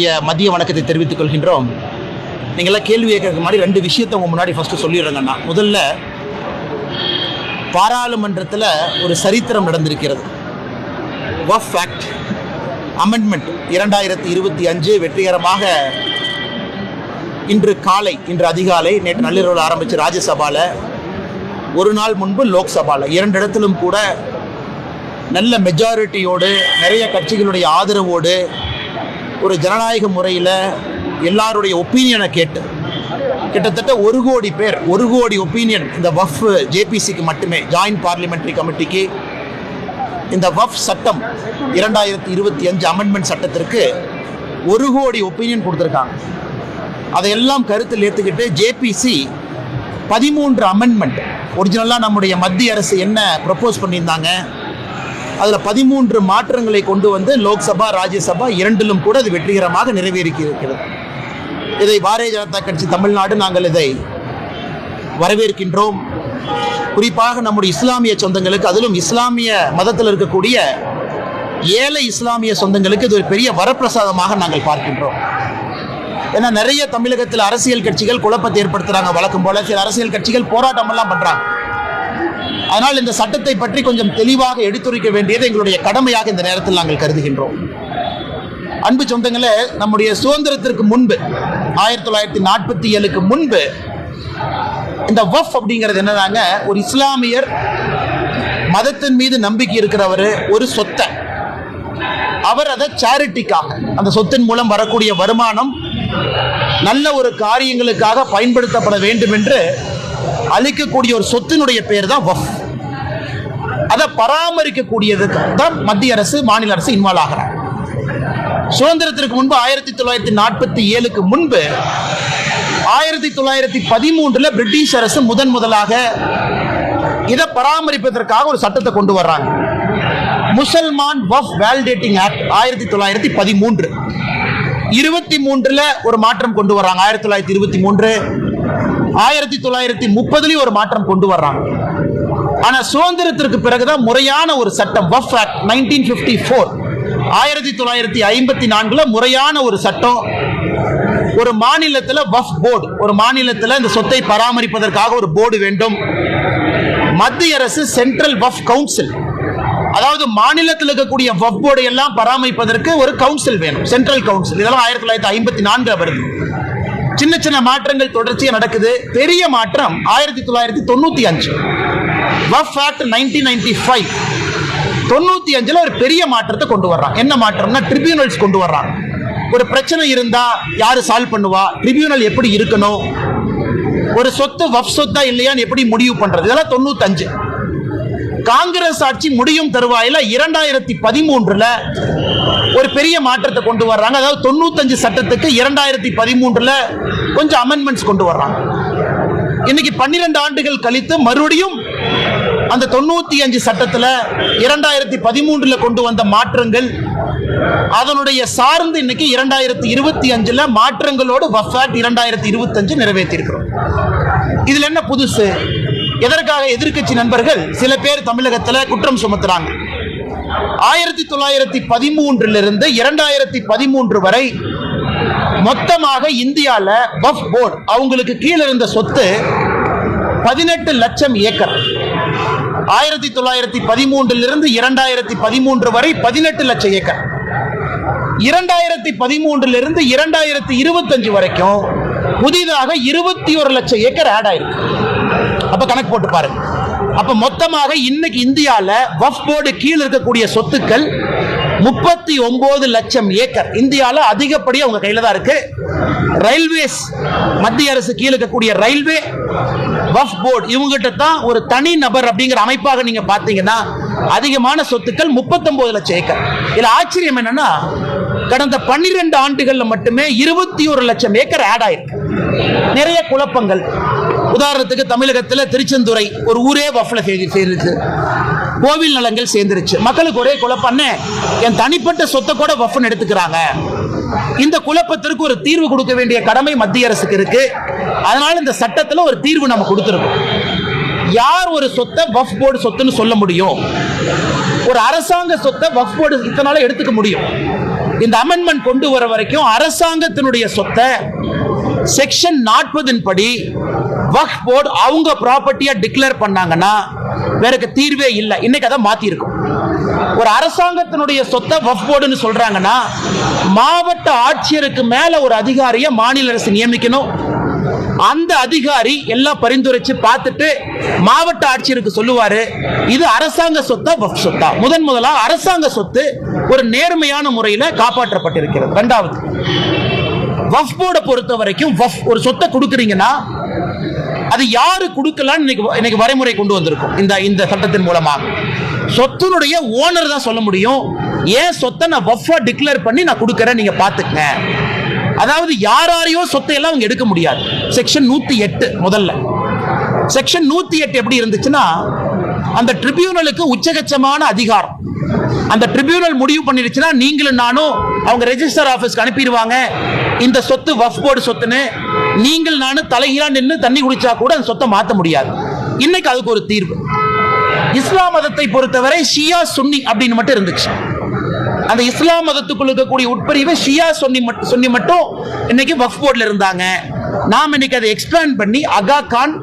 மதிய வணக்கத்தை தெரிவித்துக் கொள்கின்றோம். நீங்கள்லாம் கேள்வி கேட்கறதுக்கு முன்னாடி ரெண்டு விஷயத்தை உங்க முன்னாடி ஃபர்ஸ்ட் சொல்லிடுறேங்கண்ணா. முதல்ல பாராளுமன்றத்தில் ஒரு சரித்திரம் நடந்திருக்கிறது. வஃப் ஆக்ட் அமெண்ட்மெண்ட் இரண்டாயிரத்தி இருபத்தி அஞ்சு வெற்றிகரமாக இன்று காலை இன்று அதிகாலை நேற்று நள்ளிரவில் ஆரம்பித்து ராஜ்யசபாவில் ஒரு நாள் முன்பு லோக்சபாவில் இரண்டு இடத்திலும் கூட நல்ல மெஜாரிட்டியோடு நிறைய கட்சிகளுடைய ஆதரவோடு ஒரு ஜனநாயக முறையில் எல்லாருடைய ஒப்பீனியனை கேட்டு கிட்டத்தட்ட ஒரு கோடி பேர் ஒரு கோடி ஒப்பீனியன் இந்த வஃப் ஜேபிசிக்கு மட்டுமே ஜாயின்ட் பார்லிமெண்ட்ரி கமிட்டிக்கு இந்த வஃப் சட்டம் இரண்டாயிரத்தி இருபத்தி அஞ்சு அமெண்ட்மெண்ட் சட்டத்திற்கு ஒரு கோடி ஒப்பீனியன் கொடுத்துருக்காங்க. அதையெல்லாம் கருத்தில் ஏற்றுக்கிட்டு ஜேபிசி பதிமூன்று அமெண்ட்மெண்ட் ஒரிஜினலாக நம்முடைய மத்திய அரசு என்ன ப்ரப்போஸ் பண்ணியிருந்தாங்க? அதில் பதிமூன்று மாற்றங்களை கொண்டு வந்து லோக்சபா ராஜ்யசபா இரண்டிலும் கூட அது வெற்றிகரமாக நிறைவேறி இருக்கிறது இதை பாரதிய ஜனதா கட்சி தமிழ்நாடு நாங்கள் இதை வரவேற்கின்றோம். குறிப்பாக நம்முடைய இஸ்லாமிய சொந்தங்களுக்கு அதிலும் இஸ்லாமிய மதத்தில் இருக்கக்கூடிய ஏழை இஸ்லாமிய சொந்தங்களுக்கு இது ஒரு பெரிய வரப்பிரசாதமாக நாங்கள் பார்க்கின்றோம். ஏன்னா நிறைய தமிழகத்தில் அரசியல் கட்சிகள் குழப்பத்தை ஏற்படுத்துறாங்க வழக்கம் போல. சில அரசியல் கட்சிகள் போராட்டம் எல்லாம் பண்றாங்க. அதனால் இந்த சட்டத்தை பற்றி கொஞ்சம் தெளிவாக எடுத்துரைக்க வேண்டியது எங்களுடைய கடமையாக இந்த நேரத்தில் நாங்கள் கருதுகின்றோம். அன்பு சொந்தங்களே நம்முடைய சுதந்திரத்திற்கு முன்பு ஆயிரத்தி தொள்ளாயிரத்தி நாற்பத்தி ஏழுக்கு முன்பு இந்த வஃப் அப்படிங்கிறது என்னதாங்க ஒரு இஸ்லாமியர் மதத்தின் மீது நம்பிக்கை இருக்கிறவர் ஒரு சொத்தை. அவர் அதை சேரிட்டிக்காக அந்த சொத்தின் மூலம் வரக்கூடிய வருமானம் நல்ல ஒரு காரியங்களுக்காக பயன்படுத்தப்பட வேண்டும் என்று அளிக்கக்கூடிய ஒரு சொத்தினுடைய பேர் தான் வஃப். அதை பராமரிக்கக்கூடியது தான் மத்திய அரசு மாநில அரசு இன்வால்வ் ஆகிறார் சுதந்திரத்திற்கு முன்பு ஆயிரத்தி தொள்ளாயிரத்தி நாற்பத்தி ஏழுக்கு முன்பு ஆயிரத்தி தொள்ளாயிரத்தி பதிமூன்றுல பிரிட்டிஷ் அரசு முதன் முதலாக இதை பராமரிப்பதற்காக ஒரு சட்டத்தை கொண்டு வர்றாங்க. முசல்மான் வஃப் வேலிடேட்டிங் ஆக்ட் ஆயிரத்தி தொள்ளாயிரத்தி பதிமூன்று. இருபத்தி மூன்றுல ஒரு மாற்றம் கொண்டு வர்றாங்க. ஆயிரத்தி தொள்ளாயிரத்தி இருபத்தி மூன்று ஆயிரத்தி தொள்ளாயிரத்தி முப்பதுலயும் ஒரு மாற்றம் கொண்டு வர்றாங்க. ஆனா சுதந்திரத்திற்கு பிறகுதான் முறையான ஒரு சட்டம் Waqf act nineteen fifty four ஆயிரத்தி தொள்ளாயிரத்தி ஐம்பத்தி நான்குல முறையான ஒரு சட்டம் ஒரு மாநிலத்தில் வஃப் போர்டு ஒரு மாநிலத்தில் இந்த சொத்தை பராமரிப்பதற்காக ஒரு போர்டு வேண்டும். மத்திய அரசு சென்ட்ரல் வஃப் கவுன்சில் அதாவது மாநிலத்தில் இருக்கக்கூடிய வஃப் போர்டு எல்லாம் பராமரிப்பதற்கு ஒரு கவுன்சில் வேணும் சென்ட்ரல் கவுன்சில். இதெல்லாம் ஆயிரத்தி தொள்ளாயிரத்தி ஐம்பத்தி நான்கு வருது. சின்ன சின்ன மாற்றங்கள் தொடர்ச்சியா நடக்குது. பெரிய மாற்றம் ஆயிரத்தி தொள்ளாயிரத்தி தொண்ணூத்தி அஞ்சு. Waqf act nineteen ninety five தொண்ணூத்தி அஞ்சுல ஒரு பெரிய மாற்றத்தை கொண்டு வர்றாங்க என்ன மாற்றம்னா ட்ரிபியூனல்ஸ் கொண்டு வர்றாங்க ஒரு பிரச்சனை இருந்தா யாரு சால்வ் பண்ணுவா? ட்ரிபியூனல் எப்படி இருக்கணும்? ஒரு சொத்து வஃப் சொத்தா இல்லையான்னு எப்படி முடிவு பண்றது? இதெல்லாம் தொண்ணூத்தஞ்சு. காங்கிரஸ் ஆட்சி முடியும் தருவாயில இரண்டாயிரத்தி பதிமூன்றுல ஒரு பெரிய மாற்றத்தை கொண்டு வர்றாங்க. அதாவது தொண்ணூத்தஞ்சு சட்டத்துக்கு இரண்டாயிரத்தி பதிமூன்றுல கொஞ்சம் அமெண்ட்மெண்ட்ஸ் கொண்டு வர்றாங்க. இன்னைக்கு பன்னிரெண்டு ஆண்டுகள் கழித்து மறுபடியும் அந்த தொண்ணூத்தி அஞ்சு சட்டத்துல இரண்டாயிரத்தி பதிமூன்றுல கொண்டு வந்த மாற்றங்கள் அதனுடைய சார்ந்து இன்னைக்கு இரண்டாயிரத்தி இருபத்தி அஞ்சுல மாற்றங்களோடு வஃபாட் இரண்டாயிரத்தி இருபத்தி அஞ்சு நிறைவேற்றிருக்கிறோம் இதுல என்ன புதுசு? எதற்காக எதிர்க்கட்சி நண்பர்கள் சில பேர் தமிழகத்தில் குற்றம் சுமத்துறாங்க? ஆயிரத்தி தொள்ளாயிரத்தி பதிமூன்றிலிருந்து இரண்டாயிரத்தி பதிமூன்று வரை மொத்தமாக இந்தியாவில் வஃப் போர்டு அவங்களுக்கு கீழே இருந்த சொத்து பதினெட்டு லட்சம் ஏக்கர். ஆயிரத்தி தொள்ளாயிரத்தி பதிமூன்றிலிருந்து இரண்டாயிரத்தி பதிமூன்று வரை பதினெட்டு லட்சம் ஏக்கர். இரண்டாயிரத்தி பதிமூன்றிலிருந்து இரண்டாயிரத்தி இருபத்தஞ்சு வரைக்கும் புதிதாக இருபத்தி ஒரு லட்சம் ஏக்கர் ஆட் ஆயிருக்கு. அப்ப கணக்கு போட்டு பாருங்க அப்ப மொத்தமாக இன்னைக்கு இந்தியால வஃப் போர்டு கீழ் இருக்கக்கூடிய சொத்துக்கள் முப்பத்தி ஒன்பது லட்சம் ஏக்கர். இந்தியால அதிகப்படியாக அவங்க கையில தான் இருக்கு. ரயில்வேஸ் மத்திய அரசு கீழே இருக்கக்கூடிய ரயில்வே வஃப் போர்டு இவங்ககிட்ட தான் ஒரு தனி நபர் அப்படிங்கிற அமைப்பாக நீங்க பாத்தீங்கன்னா அதிகமான சொத்துக்கள் 39 லட்சம் ஏக்கர். இதுல ஆச்சரியம் என்னன்னா கடந்த பன்னிரெண்டு ஆண்டுகள்ல மட்டுமே இருபத்தி ஒரு லட்சம் ஏக்கர் ஆட் ஆயிருக்கு. நிறைய குழப்பங்கள். உதாரணத்துக்கு தமிழகத்தில் திருச்செந்துறை ஒரு ஊரே வஃப்ல சேர்ந்துச்சு. கோவில் நலங்கள் சேர்ந்துருச்சு. மக்களுக்கு ஒரே குழப்பம் என் தனிப்பட்ட சொத்தை கூட வஃப்னு எடுத்துக்கிறாங்க. இந்த குழப்பத்திற்கு ஒரு தீர்வு கொடுக்க வேண்டிய கடமை மத்திய அரசுக்கு இருக்கு. அதனால இந்த சட்டத்தில் ஒரு தீர்வு நம்ம கொடுத்துருக்கோம். யார் ஒரு சொத்தை வஃப் போர்டு சொத்துன்னு சொல்ல முடியும்? ஒரு அரசாங்க சொத்தை வஃப் போர்டு இத்தனால எடுத்துக்க முடியும். இந்த அமெண்ட்மெண்ட் கொண்டு வர வரைக்கும் அரசாங்கத்தினுடைய சொத்தை செக்ஷன் நாற்பதின் படி வக்ஃப் போர்டு அவங்க ப்ராப்பர்ட்டியா டிக்ளேர் பண்ணாங்கன்னா வேறக்கு தீர்வே இல்லை. இன்னைக்கு அதை மாத்தி இருக்கும் ஒரு அரசாங்கத்தினுடைய சொத்தை வஃப் போர்டுன்னு சொல்றாங்கன்னா மாவட்ட ஆட்சியருக்கு மேல ஒரு அதிகாரியை மாநில அரசு நியமிக்கணும். அந்த அதிகாரி எல்லாம் பரிந்துரைச்சு பார்த்துட்டு மாவட்ட ஆட்சியருக்கு சொல்லுவாரு இது அரசாங்க சொத்தா வஃப் சொத்தா? முதன் முதலா அரசாங்க சொத்து ஒரு நேர்மையான முறையில் காப்பாற்றப்பட்டிருக்கிறது. ரெண்டாவது வஃப் போர்டை பொறுத்த வரைக்கும் வஃப் ஒரு சொத்தை கொடுக்குறீங்கன்னா அது யாரு கொடுக்கலாம்னு இன்னைக்கு இன்னைக்கு வரைமுறை கொண்டு வந்திருக்கும். இந்த இந்த சட்டத்தின் மூலமாக. சொத்தினுடைய ஓனர் தான் சொல்ல முடியும். ஏன் சொத்தை நான் வஃபா டிக்ளேர் பண்ணி நான் கொடுக்குறேன் நீங்க பாத்துக்கங்க அதாவது யாராரையோ சொத்தை எல்லாம் அவங்க எடுக்க முடியாது. செக்ஷன் நூத்தி எட்டு முதல்ல. செக்ஷன் நூத்தி எட்டு எப்படி இருந்துச்சுன்னா அந்த ட்ரிபியூனலுக்கு உச்சகச்சமான அதிகாரம். அந்த ட்ரிபியூனல் முடிவு பண்ணிருச்சுன்னா நீங்களும் நானும் அவங்க ரெஜிஸ்டர் ஆஃபீஸ்க்கு அனுப்பிடுவாங்க. இந்த சொத்து வஃப் போர்டு சொத்துன்னு நீங்கள் நானும் தலைகீழா நின்று தண்ணி குடிச்சா கூட அந்த சொத்தை மாற்ற முடியாது. இன்னைக்கு அதுக்கு ஒரு தீர்வு. இஸ்லாம் மதத்தை பொறுத்தவரை ஷியா சுன்னி அப்படின்னு மட்டும் இருந்துச்சு. அந்த இஸ்லாம் மதத்துக்குள் இருக்கக்கூடிய உட்பிரிவு ஷியா சொன்னி மட்டும் சொன்னி மட்டும் இன்னைக்கு வஃப் போர்டில் இருந்தாங்க. நாம் இன்னைக்கு அதை எக்ஸ்பிளைன் பண்ணி அகா கான்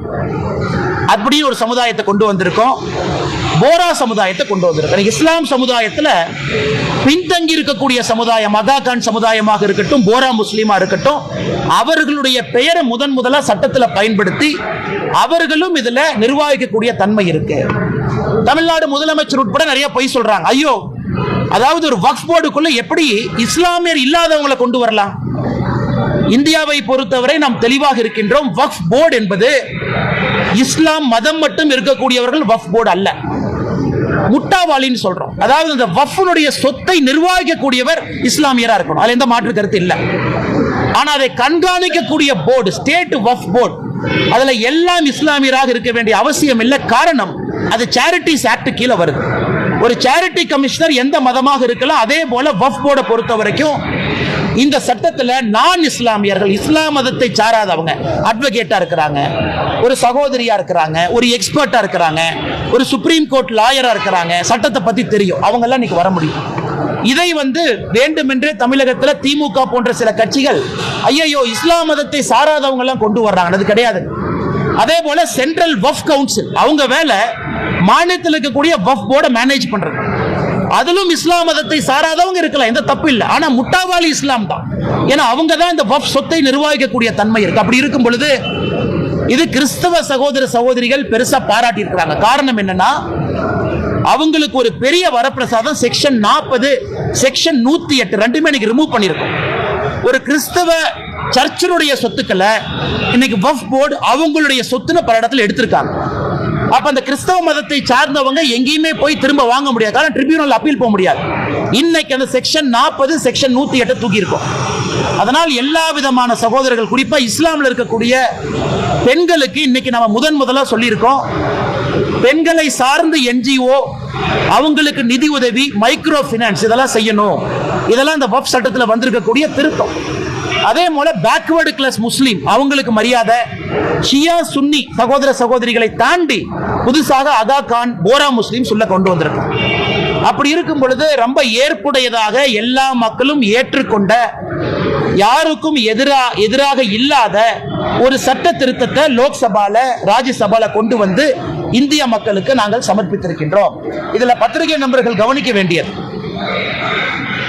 அப்படின்னு ஒரு சமுதாயத்தை கொண்டு வந்திருக்கோம். போரா சமுதாயத்தை கொண்டு வந்திருக்கிறார் இஸ்லாம் சமுதாயத்தில் பின்தங்கி இருக்கக்கூடிய சமுதாயம் அகா கான் சமுதாயமாக இருக்கட்டும் போரா முஸ்லீமா இருக்கட்டும் அவர்களுடைய பெயரை முதன் முதலாக சட்டத்தில் பயன்படுத்தி அவர்களும் இதில் நிர்வாகிக்கக்கூடிய தன்மை இருக்கு. தமிழ்நாடு முதலமைச்சர் உட்பட நிறைய பொய் சொல்றாங்க. ஐயோ அதாவது ஒரு வக்ஃப் போர்டுக்குள்ள எப்படி இஸ்லாமியர் இல்லாதவங்களை கொண்டு வரலாம்? இந்தியாவை பொறுத்தவரை நாம் தெளிவாக இருக்கின்றோம் வக்ஃப் போர்டு என்பது இஸ்லாம் மதம் மட்டும் இருக்கக்கூடியவர்கள் வக்ஃப் போர்டு அல்ல. முட்டாவாளின்னு சொல்றோம். அதாவது இந்த வஃபுனுடைய சொத்தை நிர்வகிக்கக்கூடியவர் இஸ்லாமியரா இருக்கணும். அதுல எந்த மாற்று கருத்து இல்லை. ஆனா அதை கண்காணிக்கக்கூடிய போர்டு ஸ்டேட் வஃப் போர்டு அதுல எல்லாம் இஸ்லாமியராக இருக்க வேண்டிய அவசியம் இல்லை. காரணம் அது சேரிட்டிஸ் ஆக்ட் கீழே வருது. ஒரு சேரிட்டி கமிஷனர் எந்த மதமாக இருக்கலாம் அதே போல வஃப் போர்டை பொறுத்த வரைக்கும் இந்த சட்டத்தில் நான் இஸ்லாமியர்கள் இஸ்லாம் மதத்தை சாராதவங்க. அட்வொகேட்டா இருக்கிறாங்க. ஒரு சகோதரியா இருக்கிறாங்க. ஒரு எக்ஸ்பர்ட்டா இருக்கிறாங்க. ஒரு சுப்ரீம் கோர்ட் லாயரா இருக்கிறாங்க. சட்டத்தை பத்தி தெரியும். அவங்க எல்லாம் இன்னைக்கு வர முடியும். இதை வந்து வேண்டுமென்றே தமிழகத்தில் திமுக போன்ற சில கட்சிகள் ஐயையோ இஸ்லாம் மதத்தை சாராதவங்க எல்லாம் கொண்டு வர்றாங்க. அது கிடையாது. அதே போல சென்ட்ரல் வஃப் கவுன்சில் அவங்க வேலை மாநிலத்தில் இருக்கக்கூடிய வஃப் போர்டை மேனேஜ் பண்றது. அதிலும் இஸ்லாம் மதத்தை சாராதவங்க இருக்கலாம் எந்த தப்பு இல்லை. ஆனா முட்டாவாளி இஸ்லாம் தான். ஏன்னா அவங்க தான் இந்த வஃப் சொத்தை நிர்வகிக்கக்கூடிய தன்மை இருக்கு. அப்படி இருக்கும் பொழுது இது கிறிஸ்தவ சகோதர சகோதரிகள் பெருசா பாராட்டி இருக்கிறாங்க காரணம் என்னன்னா அவங்களுக்கு ஒரு பெரிய வரப்பிரசாதம் செக்ஷன் நாற்பது செக்ஷன் நூத்தி எட்டு ரெண்டுமே இன்னைக்கு ரிமூவ் பண்ணியிருக்கோம். ஒரு கிறிஸ்தவ சர்ச்சினுடைய சொத்துக்களை இன்னைக்கு வஃப் போர்டு அவங்களுடைய சொத்துன்னு பல இடத்துல எடுத்திருக்காங்க. அப்ப அந்த கிறிஸ்தவ மதத்தை சார்ந்தவங்க எங்கேயுமே போய் திரும்ப வாங்க முடியாது. காரணம் ட்ரிபியூனல் அப்பீல் போக முடியாது. இன்னைக்கு அந்த செக்ஷன் நாற்பது செக்ஷன் நூத்தி எட்டு தூக்கி இருக்கும் அதனால் எல்லா விதமான சகோதரர்கள் குறிப்பா இஸ்லாம்ல இருக்கக்கூடிய பெண்களுக்கு இன்னைக்கு நம்ம முதன் முதலா சொல்லியிருக்கோம். பெண்களை சார்ந்த என்ஜிஓ அவங்களுக்கு நிதி உதவி மைக்ரோ ஃபினான்ஸ் இதெல்லாம் செய்யணும். இதெல்லாம் இந்த வஃப் சட்டத்தில் வந்திருக்கக்கூடிய திருத்தம். அதே போல பேக்வேர்டு கிளாஸ் முஸ்லீம் அவங்களுக்கு மரியாதை. ஷியா சுன்னி சகோதர சகோதரிகளை தாண்டி புதுசாக அதா கான் போரா முஸ்லீம் சொல்ல கொண்டு வந்திருக்கோம் அப்படி இருக்கும் பொழுது ரொம்ப ஏற்புடையதாக எல்லா மக்களும் ஏற்றுக்கொண்ட யாருக்கும் எதிரா எதிராக இல்லாத ஒரு சட்ட திருத்தத்தை லோக்சபால ராஜ்யசபால கொண்டு வந்து இந்திய மக்களுக்கு நாங்கள் சமர்ப்பித்திருக்கின்றோம். இதுல பத்திரிகை நண்பர்கள் கவனிக்க வேண்டியது.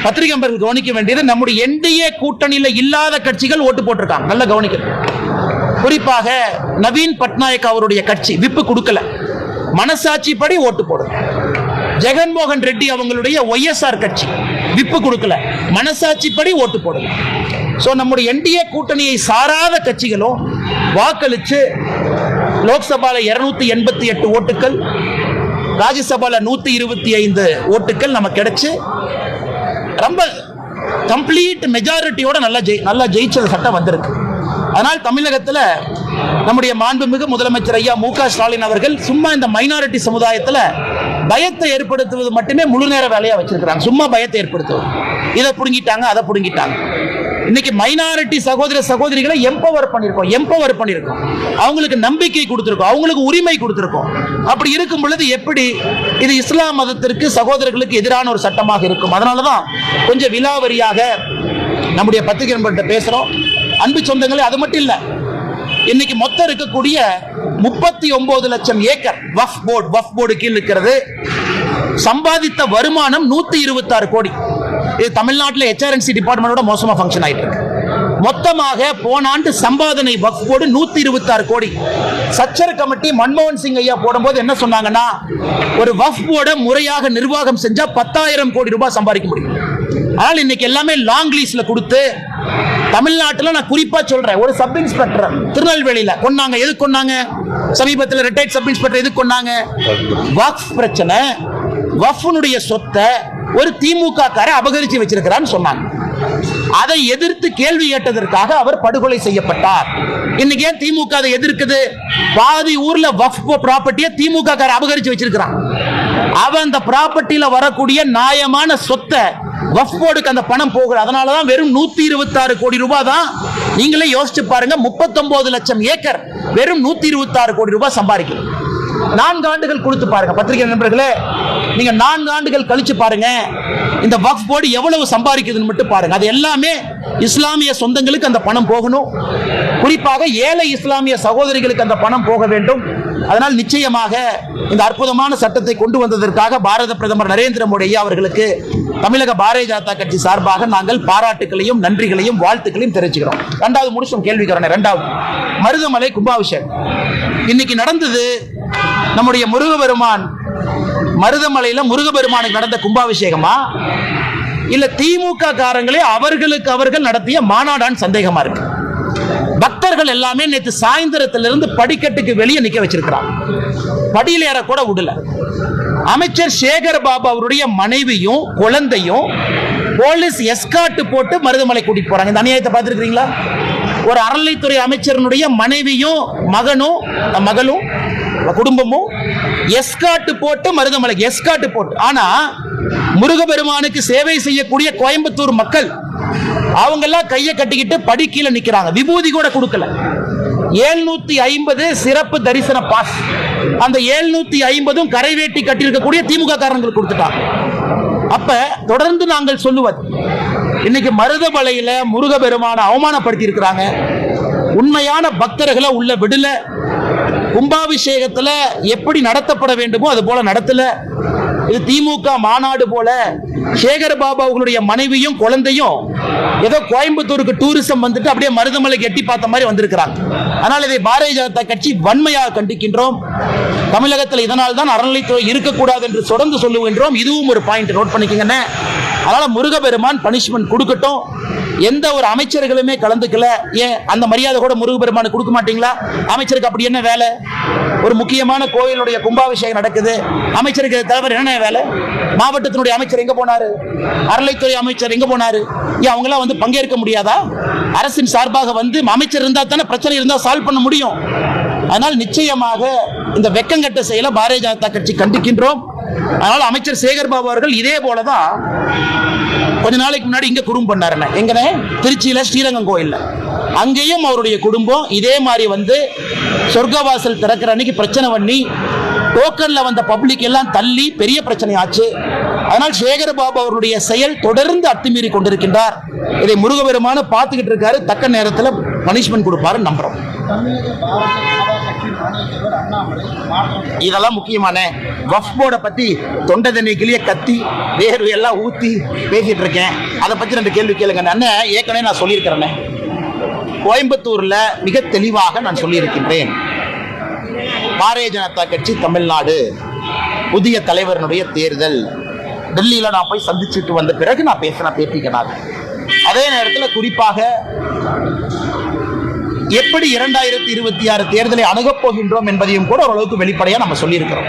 பத்திரிகை நண்பர்கள் கவனிக்க வேண்டியது நம்முடைய என்டிஏ கூட்டணியில இல்லாத கட்சிகள் ஓட்டு போட்டிருக்காங்க. நல்லா கவனிக்கணும். குறிப்பாக நவீன் பட்நாயக் அவருடைய கட்சி விப்பு கொடுக்கல. மனசாட்சி படி ஓட்டு போடுது ஜெகன்மோகன் ரெட்டி அவங்களுடைய ஒய்எஸ்ஆர் கட்சி விப்பு கொடுக்கல. மனசாட்சி படி ஓட்டு போடுது ஸோ நம்முடைய என்டிஏ கூட்டணியை சாராத கட்சிகளும் வாக்களித்து லோக்சபாவில் இருநூத்தி எண்பத்தி எட்டு ஓட்டுகள் ராஜ்யசபாவில் நூற்றி இருபத்தி ஐந்து ஓட்டுகள் நமக்கு கிடைச்சி ரொம்ப கம்ப்ளீட் மெஜாரிட்டியோட நல்லா ஜெய் நல்லா ஜெயிச்ச சட்டம் வந்திருக்கு. அதனால் தமிழகத்தில் நம்முடைய மாண்புமிகு முதலமைச்சர் ஐயா மு க ஸ்டாலின் அவர்கள் சும்மா இந்த மைனாரிட்டி சமுதாயத்தில் பயத்தை ஏற்படுத்துவது மட்டுமே முழு நேர வேலையாக வச்சிருக்கிறாங்க. சும்மா பயத்தை ஏற்படுத்துவது. இதை பிடுங்கிட்டாங்க அதை பிடுங்கிட்டாங்க. இன்னைக்கு மைனாரிட்டி சகோதர சகோதரிகளை எம்பவர் பண்ணிருக்கோம் எம்பவர் பண்ணிருக்கோம் அவங்களுக்கு நம்பிக்கை கொடுத்துருக்கோம் அவங்களுக்கு உரிமை கொடுத்துருக்கோம். அப்படி இருக்கும் பொழுது எப்படி இது இஸ்லாம் மதத்திற்கு சகோதரர்களுக்கு எதிரான ஒரு சட்டமாக இருக்கும்? அதனாலதான் கொஞ்சம் விலாவரியாக நம்முடைய பத்திரிகை நண்பர்கிட்ட பேசுறோம். அன்பு சொந்தங்களே அது மட்டும் இல்லை இன்னைக்கு மொத்தம் இருக்கக்கூடிய முப்பத்தி ஒன்பது லட்சம் acre Waqf board Waqf board கீழ் இருக்கிறது. சம்பாதித்த வருமானம் நூத்தி இருபத்தாறு கோடி. இது தமிழ்நாட்டில் ஹெச்ஆர்என்சி டிபார்ட்மெண்டோட மோசமா ஃபங்க்ஷன் ஆகிட்டு இருக்கு. மொத்தமாக போன ஆண்டு சம்பாதனை வக்ஃபோடு நூற்றி இருபத்தாறு கோடி. சச்சர் கமிட்டி மன்மோகன் சிங் ஐயா போடும்போது என்ன சொன்னாங்கன்னா ஒரு வஃப் முறையாக நிர்வாகம் செஞ்சா பத்தாயிரம் கோடி ரூபாய் சம்பாதிக்க முடியும். ஆனால் இன்னைக்கு எல்லாமே லாங் லீஸ்ல கொடுத்து தமிழ்நாட்டில் நான் குறிப்பா சொல்றேன் ஒரு சப் இன்ஸ்பெக்டர் திருநெல்வேலியில கொன்னாங்க. எது கொன்னாங்க? சமீபத்தில் ரிட்டையர்ட் சப் இன்ஸ்பெக்டர் எது கொன்னாங்க? வக்ஃப் பிரச்சனை. வஃப்னுடைய சொத்தை ஒரு திமுக கார அபகரிச்சு வச்சிருக்கிறான்னு சொன்னாங்க. அதை எதிர்த்து கேள்வி கேட்டதற்காக அவர் படுகொலை செய்யப்பட்டார். இன்னைக்கு ஏன் திமுக அதை எதிர்க்குது? பாதி ஊர்ல வஃப் ப்ராப்பர்ட்டியை திமுக கார அபகரிச்சு வச்சிருக்கிறான். அவன் அந்த ப்ராப்பர்ட்டியில வரக்கூடிய நியாயமான சொத்தை வஃப் போர்டுக்கு அந்த பணம் போகுது. அதனாலதான் வெறும் நூத்தி இருபத்தாறு கோடி ரூபாய் தான் நீங்களே யோசிச்சு பாருங்க. 39 லட்சம் ஏக்கர் வெறும் நூத்தி இருபத்தாறு கோடி ரூபாய் சம்பாதிக்கணும் நான்கு ஆண்டுகள் கொடுத்து பாருங்க பத்திரிகை நண்பர்களே. நீங்க நான்கு ஆண்டுகள் கழிச்சு பாருங்க. இந்த வக்ஃப் போர்டு எவ்வளவு சம்பாதிக்குதுன்னு மட்டும் பாருங்க. அது எல்லாமே இஸ்லாமிய சொந்தங்களுக்கு அந்த பணம் போகணும். குறிப்பாக ஏழை இஸ்லாமிய சகோதரிகளுக்கு அந்த பணம் போக வேண்டும். அதனால் நிச்சயமாக இந்த அற்புதமான சட்டத்தை கொண்டு வந்ததற்காக பாரத பிரதமர் நரேந்திர மோடி ஐயா அவர்களுக்கு தமிழக பாரதிய ஜனதா கட்சி சார்பாக நாங்கள் பாராட்டுகளையும் நன்றிகளையும் வாழ்த்துக்களையும் தெரிவிச்சுக்கிறோம். ரெண்டாவது முடிச்சோம் கேள்விக்கிறோம் ரெண்டாவது மருதமலை கும்பாபிஷேகம். இன்னைக்கு நடந்தது நம்முடைய முருகபெருமான் மருதமலையில முருகபெருமானுக்கு நடந்த கும்பாபிஷேகமா? இல்ல திமுக காரங்களே அவர்களுக்கு அவர்கள் நடத்திய மாநாடான்னு சந்தேகமா இருக்கு. பக்தர்கள் எல்லாமே நேற்று சாயந்தரத்திலிருந்து படிக்கட்டுக்கு வெளியே நிக்க வச்சிருக்கிறாங்க. படியில் ஏற கூட விடல. அமைச்சர் சேகர் பாபு அவருடைய மனைவியும் குழந்தையும் போலீஸ் எஸ்காட்டு போட்டு மருதமலை கூட்டிட்டு போறாங்க. இந்த அநியாயத்தை பார்த்துருக்கீங்களா ஒரு அறநிலைத்துறை அமைச்சரனுடைய மனைவியும் மகனும் மகளும் குடும்பமும் எஸ்காட்டு போட்டு மருதமலை எஸ்காட்டு போட்டு. ஆனா முருகபெருமானுக்கு சேவை செய்யக்கூடிய கோயம்புத்தூர் மக்கள் அவங்க எல்லாம் கையை கட்டிக்கிட்டு படி கீழே நிக்கிறாங்க. விபூதி கூட கொடுக்கல. ஏழ்நூத்தி ஐம்பது சிறப்பு தரிசன பாஸ். அந்த ஏழ்நூத்தி ஐம்பதும் கரைவேட்டி கட்டியிருக்கக்கூடிய திமுக காரங்களுக்கு கொடுத்துட்டாங்க. அப்ப தொடர்ந்து நாங்கள் சொல்லுவது இன்னைக்கு மருதமலையில முருகபெருமான அவமானப்படுத்தி இருக்கிறாங்க உண்மையான பக்தர்களை உள்ள விடல. கும்பாபிஷேகத்துல எப்படி நடத்தப்பட வேண்டுமோ அது போல நடத்தல. இது திமுக மாநாடு போல சேகர் பாபா அவங்களுடைய மனைவியும் குழந்தையும் ஏதோ கோயம்புத்தூருக்கு டூரிசம் வந்துட்டு அப்படியே மருதமலைக்கு எட்டி பார்த்த மாதிரி வந்திருக்கிறாங்க. அதனால் இதை பாரதிய ஜனதா கட்சி வன்மையாக கண்டிக்கின்றோம். தமிழகத்தில் இதனால் தான் அறநிலைத்துறை இருக்கக்கூடாது என்று தொடர்ந்து சொல்லுகின்றோம். இதுவும் ஒரு பாயிண்ட் நோட் பண்ணிக்கங்கண்ணே. அதனால முருகபெருமான் பனிஷ்மெண்ட் கொடுக்கட்டும். எந்த ஒரு அமைச்சர்களுமே கலந்துக்கல. ஏன்? அந்த மரியாதை கூட முருகபெருமானுக்கு கொடுக்க மாட்டீங்களா? அமைச்சருக்கு அப்படி என்ன வேலை? ஒரு முக்கியமான கோயிலுடைய கும்பாபிஷேகம் நடக்குது. அமைச்சருக்கு தலைவர் என்ன வேலை? மாவட்டத்தினுடைய அமைச்சர் எங்க போனாரு? அறளைத்துறை அமைச்சர் எங்க போனாரு? ஏன் அவங்களாம் வந்து பங்கேற்க முடியாதா? அரசின் சார்பாக வந்து அமைச்சர் இருந்தா தானே பிரச்சனை இருந்தா சால்வ் பண்ண முடியும். அதனால் நிச்சயமாக இந்த வெக்கங்கட்ட செயலை பாரதிய ஜனதா கட்சி கண்டிக்கின்றோம். அதனால் அமைச்சர் சேகர் பாபு அவர்கள் இதே போலதான் கொஞ்ச நாளைக்கு முன்னாடி இங்க குடும்பம் பண்ணாருண்ணே எங்கனே? திருச்சியில ஸ்ரீரங்கம் கோயில்ல. அங்கேயும் அவருடைய குடும்பம் இதே மாதிரி வந்து சொர்க்கவாசல் திறக்கிற அன்னைக்கு பிரச்சனை பண்ணி டோக்கன்ல வந்த பப்ளிக் எல்லாம் தள்ளி பெரிய பிரச்சனை ஆச்சு. அதனால் சேகர் பாபு அவருடைய செயல் தொடர்ந்து அத்துமீறி கொண்டிருக்கின்றார். இதை முருகபெருமான பார்த்துக்கிட்டு இருக்காரு. தக்க நேரத்தில் பனிஷ்மெண்ட் கொடுப்பாரு நம்புறோம். இதெல்லாம் முக்கியமான. வஃப் போர்டை பத்தி தொண்டை தண்ணி கிளிய கத்தி வேர்வை எல்லாம் ஊத்தி பேசிட்டு இருக்கேன் அதை பத்தி ரெண்டு கேள்வி கேளுங்க. அண்ணன் ஏற்கனவே நான் சொல்லியிருக்கிறேனே. கோயம்புத்தூர்ல மிக தெளிவாக நான் சொல்லியிருக்கின்றேன். பாரதிய ஜனதா கட்சி தமிழ்நாடு புதிய தலைவரனுடைய தேர்தல். டெல்லியில நான் போய் சந்திச்சுட்டு வந்த பிறகு நான் பேசின பேட்டிக்கனாக அதே நேரத்தில் குறிப்பாக எப்படி இரண்டாயிரத்தி இருபத்தி ஆறு தேர்தலை அணுகப் போகின்றோம் என்பதையும் கூட ஓரளவுக்கு வெளிப்படையா நம்ம சொல்லியிருக்கிறோம்.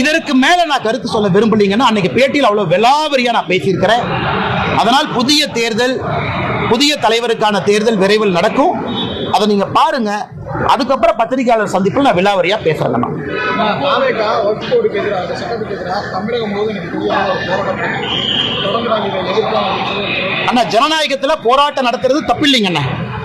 இதற்கு மேல நான் கருத்து சொல்ல விரும்பலீங்கன்னா அன்னைக்கு பேட்டியில் அவ்வளவு விலாவரியா நான் பேசியிருக்கிறேன். அதனால் புதிய தேர்தல் புதிய தலைவருக்கான தேர்தல் விரைவில் நடக்கும். அதை நீங்க பாருங்க. அதுக்கப்புறம் பத்திரிகையாளர் சந்திப்பில் நான் விலாவரியா பேசுறேன் நான் ஆனா ஜனநாயகத்துல போராட்டம் நடத்துறது தப்பில்லைங்கண்ணா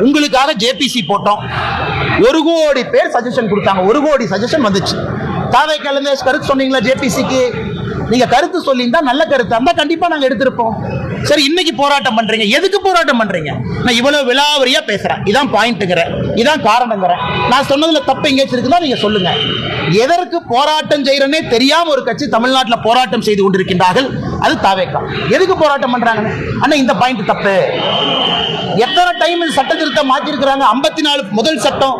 உங்களுக்காக ஜேபிசி போட்டோம். ஒரு கோடி பேர் சஜஷன் கொடுத்தாங்க. ஒரு கோடி சஜஷன் வந்துச்சு. தாவை கலந்து கருத்து சொன்னீங்களா ஜேபிசிக்கு நீங்க கருத்து சொல்லியிருந்தா நல்ல கருத்து இருந்தா கண்டிப்பா நாங்க எடுத்திருப்போம். சரி இன்னைக்கு போராட்டம் பண்றீங்க. எதுக்கு போராட்டம் பண்றீங்க? நான் இவ்வளவு விலாவரியா பேசுறேன். இதான் பாயிண்ட்டுங்கிறேன் இதான் காரணங்கிறேன். நான் சொன்னதுல தப்பு எங்கேயாச்சும் இருக்குதா நீங்க சொல்லுங்க. எதற்கு போராட்டம் செய்யறனே தெரியாம ஒரு கட்சி தமிழ்நாட்டில் போராட்டம் செய்து கொண்டிருக்கின்றார்கள்? அது தாவேக்கா. எதுக்கு போராட்டம் பண்றாங்க? அண்ணா இந்த பாயிண்ட் தப்பு. எத்தனை டைம் சட்ட திருத்தம் மாற்றிருக்கிறாங்க? ஐம்பத்தி நாலு முதல் சட்டம்.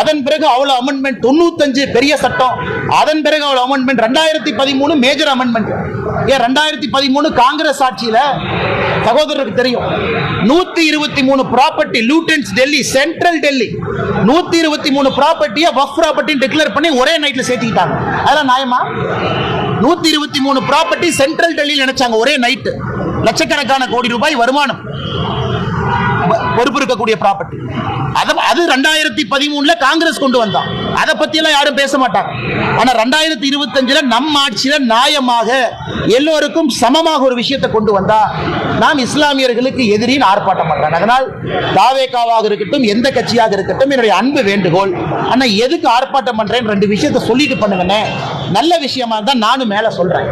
அதன் பிறகு அவ்வளோ அமெண்ட்மெண்ட் தொண்ணூத்தஞ்சு பெரிய சட்டம். அதன் பிறகு அவ்வளோ அமெண்ட்மெண்ட் ரெண்டாயிரத்தி பதிமூணு மேஜர் அமெண்ட்மெண்ட் ஏன் ரெண்டாயிரத்தி பதிமூணு காங்கிரஸ் ஆட்சியில் சகோதரருக்கு தெரியும். நூத்தி இருபத்தி மூணு property Lutyens Delhi central Delhi நூத்தி இருபத்தி மூணு ப்ராப்பர்ட்டியை வஃப் ப்ராப்பர்ட்டி டிக்ளேர் பண்ணி ஒரே நைட்ல சேர்த்துக்கிட்டாங்க. அதெல்லாம் நியாயமா? நூத்தி இருபத்தி மூணு ப்ராப்பர்ட்டி சென்ட்ரல் டெல்லியில் நினைச்சாங்க ஒரே நைட்டு லட்சக்கணக்கான கோடி ரூபாய் வருமானம். பொறுப்பு இருக்கக்கூடிய ப்ராப்பர்ட்டி அது அது ரெண்டாயிரத்தி பதிமூணுல காங்கிரஸ் கொண்டு வந்தான். அதை பத்தி எல்லாம் யாரும் பேச மாட்டாங்க. ஆனா ரெண்டாயிரத்தி இருபத்தஞ்சுல நம் ஆட்சியில நியாயமாக எல்லோருக்கும் சமமாக ஒரு விஷயத்தை கொண்டு வந்தா நாம் இஸ்லாமியர்களுக்கு எதிரின் ஆர்ப்பாட்டம் பண்றேன் அதனால் தாவேக்காவாக இருக்கட்டும் எந்த கட்சியாக இருக்கட்டும் என்னுடைய அன்பு வேண்டுகோள் ஆனா எதுக்கு ஆர்ப்பாட்டம் பண்றேன் ரெண்டு விஷயத்தை சொல்லிட்டு பண்ணுங்கன்னு நல்ல விஷயமா தான் நானும் மேல சொல்றேன்.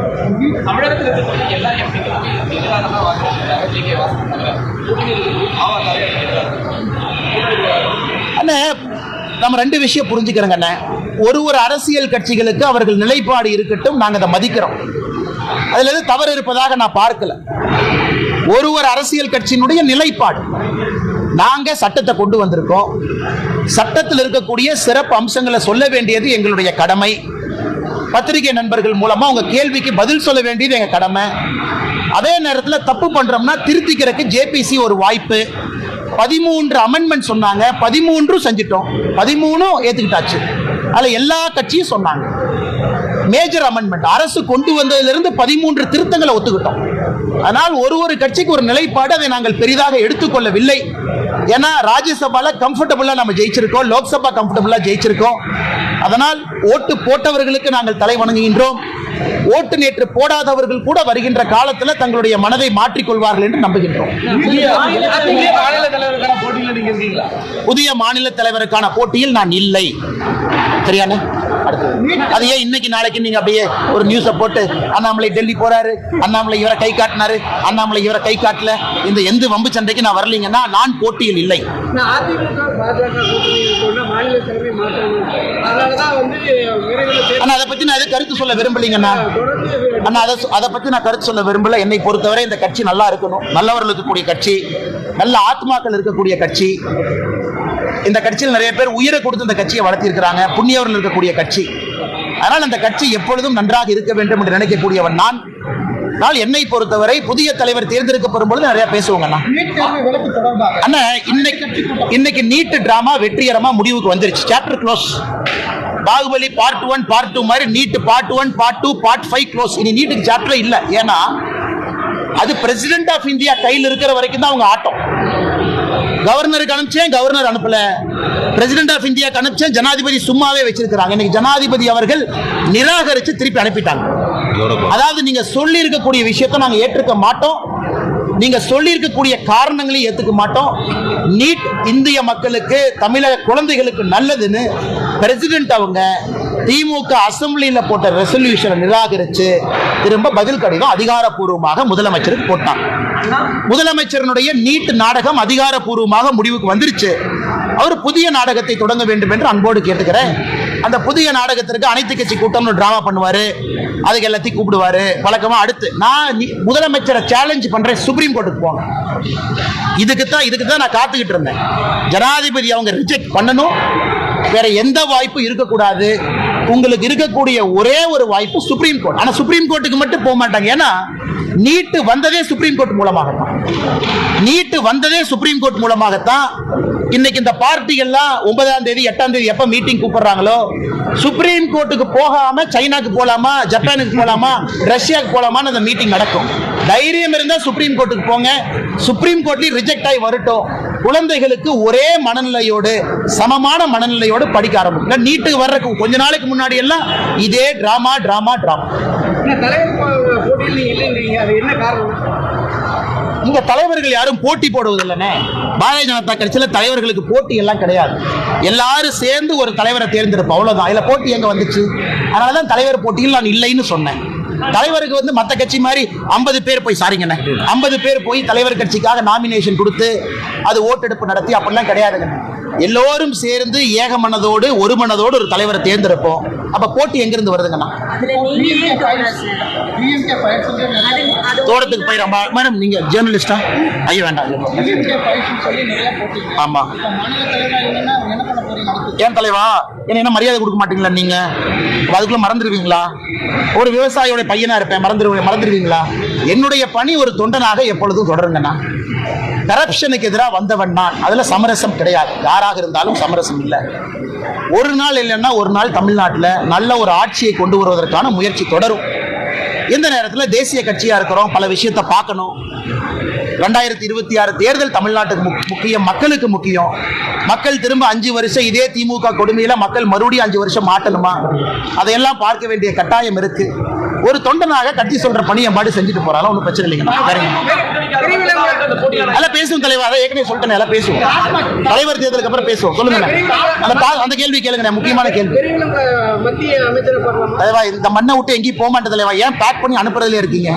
அண்ணே நம்ம ரெண்டு விஷயம் புரிஞ்சுக்கிறோங்க ஒரு ஒரு அரசியல் கட்சிகளுக்கு அவர்கள் நிலைப்பாடு இருக்கட்டும் நாங்க அதை மதிக்கிறோம். அதுல எது தவறு இருப்பதாக நான் பார்க்கல. ஒருவர் அரசியல் கட்சியினுடைய நிலைப்பாடு. நாங்க சட்டத்தை கொண்டு வந்திருக்கோம். சட்டத்தில் இருக்கக்கூடிய சிறப்பு அம்சங்களை சொல்ல வேண்டியது எங்களுடைய கடமை. பத்திரிகை நண்பர்கள் மூலமா உங்க கேள்விக்கு பதில் சொல்ல வேண்டியது எங்க கடமை. அதே நேரத்தில் தப்பு பண்றோம்னா திருத்திக்கிறதுக்கு ஜேபிசி ஒரு வாய்ப்பு. பதிமூன்று அமெண்ட்மெண்ட் சொன்னாங்க. பதிமூன்றும் செஞ்சிட்டோம். பதிமூணும் ஏத்துக்கிட்டாச்சு. அதில் எல்லா கட்சியும் சொன்னாங்க. மேஜர் அமெண்ட்மெண்ட் அரசு கொண்டு வந்ததிலிருந்து பதிமூன்று திருத்தங்களை ஒத்துக்கிட்டோம். அதனால் ஒரு ஒரு கட்சிக்கு ஒரு நிலைப்பாடு அதை நாங்கள் பெரிதாக எடுத்துக்கொள்ளவில்லை. ஏன்னா ராஜ்யசபால கம்ஃபர்டபுளா நம்ம ஜெயிச்சிருக்கோம். லோக்சபா கம்ஃபர்டபுளா ஜெயிச்சிருக்கோம். அதனால் ஓட்டு போட்டவர்களுக்கு நாங்கள் தலை வணங்குகின்றோம். ஓட்டு நேற்று போடாதவர்கள் கூட வருகின்ற காலத்தில் தங்களுடைய மனதை மாற்றிக்கொள்வார்கள் என்று நம்புகின்றோம். புதிய மாநில தலைவருக்கான போட்டியில் நான் இல்லை. சரியானே. அது ஏன் இன்னைக்கு நாளைக்கு நீங்க அப்படியே ஒரு நியூஸை போட்டு அண்ணாமலை டெல்லி போறாரு அண்ணாமலை இவரை கை காட்டினாரு அண்ணாமலை இவரை கை காட்டல இந்த எந்த வம்பு சண்டைக்கு நான் வரலீங்கன்னா நான் போட்டியில் இல்லை. ஆனா அதை பத்தி நான் எதுவும் கருத்து சொல்ல விரும்பலீங்கண்ணா? அண்ணா அதை அதை பத்தி நான் கருத்து சொல்ல விரும்பல. என்னை பொறுத்தவரை இந்த கட்சி நல்லா இருக்கணும். நல்லவர்கள் இருக்கக்கூடிய கட்சி. நல்ல ஆத்மாக்கள் இருக்கக்கூடிய கட்சி. இந்த கட்சியில் நிறைய பேர் உயிரை கொடுத்து இந்த கட்சியை வளர்த்திருக்கிறாங்க புண்ணியவர்கள் இருக்கக்கூடிய கட்சி. அதனால் அந்த கட்சி எப்பொழுதும் நன்றாக இருக்க வேண்டும் என்று நினைக்கக்கூடியவன் நான். ஆனால் என்னை பொறுத்தவரை புதிய தலைவர் தேர்ந்தெடுக்கப்படும் பொழுது நிறைய பேசுவாங்கண்ணா அண்ணா. இன்னைக்கு இன்னைக்கு நீட் டிராமா வெற்றிகரமா முடிவுக்கு வந்துருச்சு. Chapter close Baahubali part one part two மாதிரி NEET part one part two part five close இனி நீட்டுக்கு சாப்டர் இல்ல. ஏன்னா அது பிரசிடென்ட் ஆஃப் இந்தியா கையில் இருக்கிற வரைக்கும் தான் அவங்க ஆட்டம். கவர்னருக்கு அனுப்பிச்சேன் கவர்னர் அனுப்பல. பிரசிடென்ட் ஆஃப் இந்தியாக்கு அனுப்பிச்சேன் ஜனாதிபதி சும்மாவே வச்சிருக்கிறாங்க. இன்னைக்கு ஜனாதிபதி அவர்கள் நிராகரிச்சு திருப்பி அனுப்பிட்டாங்க. அதாவது நீங்க சொல்லி இருக்கக்கூடிய விஷயத்தை நாங்க ஏற்றுக்க மாட்டோம். நீங்க சொல்லி இருக்கக்கூடிய காரணங்களையும் ஏத்துக்க மாட்டோம். நீட் இந்திய மக்களுக்கு தமிழக குழந்தைகளுக்கு நல்லதுன்னு பிரசிடென்ட் அவங்க திமுக அசெம்பிளியில் போட்ட ரெசல்யூஷனை நிராகரிச்சு திரும்ப பதில் கடிதம் அதிகாரப்பூர்வமாக முதலமைச்சருக்கு போட்டான் முதலமைச்சரனுடைய நீட் நாடகம் அதிகாரப்பூர்வமாக முடிவுக்கு வந்துருச்சு. அவர் புதிய நாடகத்தை தொடங்க வேண்டும் என்று அன்போடு கேட்டுக்கிறேன். அந்த புதிய நாடகத்திற்கு அனைத்து கட்சி கூட்டம்னு டிராமா பண்ணுவார். அதுக்கு எல்லாத்தையும் கூப்பிடுவாரு. வழக்கமாக அடுத்து நான் நீ- முதலமைச்சரை சேலஞ்ச் பண்ணுறேன் சுப்ரீம் கோர்ட்டுக்கு போங்க. இதுக்கு தான் இதுக்கு தான் நான் காத்துக்கிட்டு இருந்தேன். ஜனாதிபதி அவங்க ரிஜெக்ட் பண்ணணும். வேற எந்த வாய்ப்பும் இருக்கக்கூடாது. உங்களுக்கு இருக்கக்கூடிய ஒரே ஒரு வாய்ப்பு சுப்ரீம் கோர்ட் ஆனா சுப்ரீம் கோர்ட்டுக்கு மட்டும் போக மாட்டாங்க. ஏன்னா நீட்டு வந்ததே சுப்ரீம் கோர்ட் மூலமாகத்தான். நீட்டு வந்ததே சுப்ரீம் கோர்ட் மூலமாகத்தான் இன்னைக்கு இந்த பார்ட்டிகள்லாம் ஒன்பதாம் தேதி எட்டாம் தேதி எப்ப மீட்டிங் கூப்பிடுறாங்களோ சுப்ரீம் கோர்ட்டுக்கு போகாம சைனாக்கு போலாமா ஜப்பானுக்கு போலாமா ரஷ்யாவுக்கு போலாமான்னு அந்த மீட்டிங் நடக்கும். தைரியம் இருந்தா சுப்ரீம் கோர்ட்டுக்கு போங்க. சுப்ரீம் கோர்ட்லயும் ரிஜெக்ட் ஆகி வரட்டும். குழந்தைகளுக்கு ஒரே மனநிலையோடு சமமான மனநிலையோடு படிக்க ஆரம்பிக்கும். நீட்டுக்கு வர்றதுக்கு கொஞ்ச நாளைக்கு முன்னாடி எல்லாம் இதே டிராமா டிராமா டிராமா இங்க தலைவர்கள் யாரும் போட்டி போடுவதில்லைனே பாரதிய ஜனதா கட்சியில தலைவர்களுக்கு போட்டி எல்லாம் கிடையாது. எல்லாரும் சேர்ந்து ஒரு தலைவரை தேர்ந்தெடுப்போம். அவ்வளவுதான். இதுல போட்டி எங்க வந்துச்சு? அதனாலதான் தலைவர் போட்டியில் நான் இல்லைன்னு சொன்னேன். தலைவருக்கு வந்து மத்த கட்சி மாதிரி ஐம்பது பேர் போய் சாரிங்கண்ணே ஐம்பது பேர் போய் தலைவர் கட்சிக்காக நாமினேஷன் கொடுத்து அது ஓட்டெடுப்பு நடத்தி அப்படிலாம் கிடையாதுங்க எல்லோரும் சேர்ந்து ஏக மனதோடு ஒரு மனதோடு ஒரு தலைவரை தேர்ந்தெடுப்போம். அப்ப போட்டி எங்கிருந்து வருதுங்கண்ணா? தோட்டத்துக்கு போயிடறோம் மேடம் நீங்க ஜேர்னலிஸ்டா ஐயோ வேண்டாம் ஆமா. ஏன் தலைவா? என்ன என்ன மரியாதை கொடுக்க மாட்டீங்களா நீங்க? அதுக்குள்ள மறந்துடுவீங்களா ஒரு விவசாயியோட பையனா இருப்பேன் மறந்துடுவீங்க மறந்துடுவீங்களா என்னுடைய பணி ஒரு தொண்டனாக எப்பொழுதும் தொடருங்கண்ணா. கரப்ஷனுக்கு எதிராக வந்தவன் நான். அதில் சமரசம் கிடையாது. யாராக இருந்தாலும் சமரசம் இல்லை. ஒரு நாள் இல்லைன்னா ஒரு நாள் தமிழ்நாட்டில் நல்ல ஒரு ஆட்சியை கொண்டு வருவதற்கான முயற்சி தொடரும். இந்த நேரத்தில் தேசிய கட்சியாக இருக்கிறோம். பல விஷயத்தை பார்க்கணும். ரெண்டாயிரத்தி இருபத்தி ஆறு தேர்தல் தமிழ்நாட்டுக்கு முக்- முக்கியம் மக்களுக்கு முக்கியம். மக்கள் திரும்ப அஞ்சு வருஷம் இதே திமுக கொடுமையில் மக்கள் மறுபடியும் அஞ்சு வருஷம் மாட்டணுமா? அதையெல்லாம் பார்க்க வேண்டிய கட்டாயம் இருக்கு. ஒரு தொண்டனாக கட்சி சொல்ற பணியை பாடு செஞ்சுட்டு போறாலும் ஒன்றும் பிரச்சனை இல்லைங்க. அதெல்லாம் பேசுவோம் தலைவா அதை ஏற்கனவே சொல்லிட்டேன் எல்லாம் பேசுவோம். தலைவர் தேர்தலுக்கு அப்புறம் பேசுவோம் சொல்லுங்க அந்த அந்த கேள்வி கேளுங்க முக்கியமான கேள்வி. தலைவா இந்த மண்ணை விட்டு எங்கேயும் போக மாட்டேன் தலைவா. ஏன் பேக் பண்ணி அனுப்புறதுல இருக்கீங்க?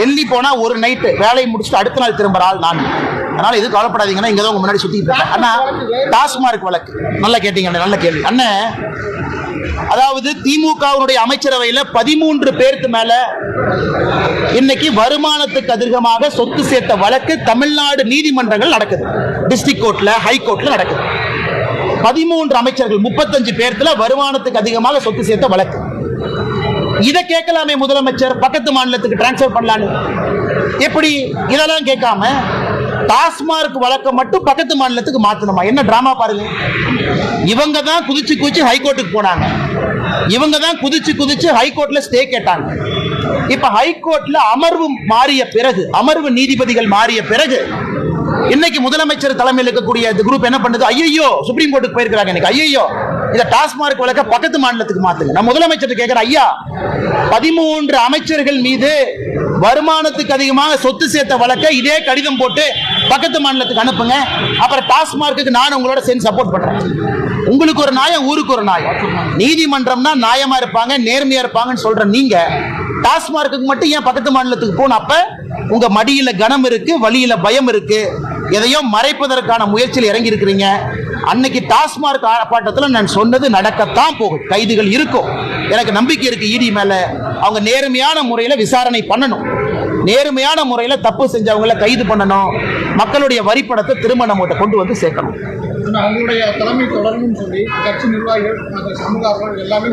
டெல்லி போனா ஒரு நைட்டு வேலையை முடிச்சுட்டு அடுத்த நாள் திரும்புற ஆள் நான். அதனால இது கவலைப்படாதீங்கன்னா இங்க தான் உங்க முன்னாடி சுத்திட்டு இருக்கேன். அண்ணா டாஸ்மார்க் வழக்கு. நல்லா கேட்டீங்க அண்ணே, நல்ல கேள்வி. அண்ணன் அதாவது திமுகவுடைய அமைச்சரவையில பதிமூன்று பேருக்கு மேல இன்னைக்கு வருமானத்துக்கு அதிகமாக சொத்து சேர்த்த வழக்கு தமிழ்நாடு நீதிமன்றங்கள் நடக்குது. டிஸ்ட்ரிக்ட் கோர்ட்ல ஹை கோர்ட்ல நடக்குது. பதிமூன்று அமைச்சர்கள் முப்பத்தஞ்சு பேர்த்துல வருமானத்துக்கு அதிகமாக சொத்து சேர்த்த வழக்கு. இதை கேட்கலாமே முதலமைச்சர். பக்கத்து மாநிலத்துக்கு டிரான்ஸ்பர் பண்ணலான்னு. எப்படி? இதெல்லாம் கேட்காம டாஸ்மார்க் வழக்கை மட்டும் பக்கத்து மாநிலத்துக்கு மாத்தணுமா? என்ன டிராமா பாருங்க. இவங்க தான் குதிச்சு குதிச்சு ஹைகோர்ட்டுக்கு போனாங்க. இவங்க தான் குதிச்சு குதிச்சு ஹைகோர்ட்ல ஸ்டே கேட்டாங்க. இப்ப ஹைகோர்ட்ல அமர்வு மாறிய பிறகு அமர்வு நீதிபதிகள் மாறிய பிறகு இன்னைக்கு முதலமைச்சர் தலைமையில் இருக்கக்கூடிய இந்த குரூப் என்ன பண்ணுது? ஐயோ சுப்ரீம் கோர்ட்டுக்கு போயிருக்காங்க இன்னைக்கு. ஐயோ இந்த டாஸ்மார்க் வழக்க பக்கத்து மாநிலத்துக்கு மாத்துங்க. நான் முதலமைச்சர் கேட்கிறேன் ஐயா பதிமூன்று அமைச்சர்கள் மீது வருமானத்துக்கு அதிகமாக சொத்து சேர்த்த வழக்க இதே கடிதம் போட்டு பக்கத்து மாநிலத்துக்கு அனுப்புங்க. அப்புறம் டாஸ்மார்க்குக்கு நான் உங்களோட சேர்ந்து சப்போர்ட் பண்றேன். உங்களுக்கு ஒரு நாயம் ஊருக்கு ஒரு நாயம் நீதிமன்றம்னா நியாயமா இருப்பாங்க நேர்மையா இருப்பாங்கன்னு சொல்ற நீங்க டாஸ்மார்க்குக்கு மட்டும் ஏன் பக்கத்து மாநிலத்துக்கு போகணும் அப்ப உங்க மடியில கனம் இருக்கு வழியில பயம் இருக்கு? எதையோ மறைப்பதற்கான முயற்சியில் இறங்கி இருக்கிறீங்க அன்னைக்கு டாஸ்மார்க் ஆர்ப்பாட்டத்தில் நான் சொன்னது நடக்கத்தான் போகும். கைதுகள் இருக்கும். எனக்கு நம்பிக்கை இருக்கு இடி மேல. அவங்க நேர்மையான முறையில் விசாரணை பண்ணணும். நேர்மையான முறையில் தப்பு செஞ்சவங்கள கைது பண்ணணும். மக்களுடைய வரிப்பணத்தை திரும்ப நம்ம கொண்டு வந்து சேர்க்கணும். அவங்களுடைய தலைமை தொடரணும்னு சொல்லி கட்சி நிர்வாகிகள் சமூக எல்லாமே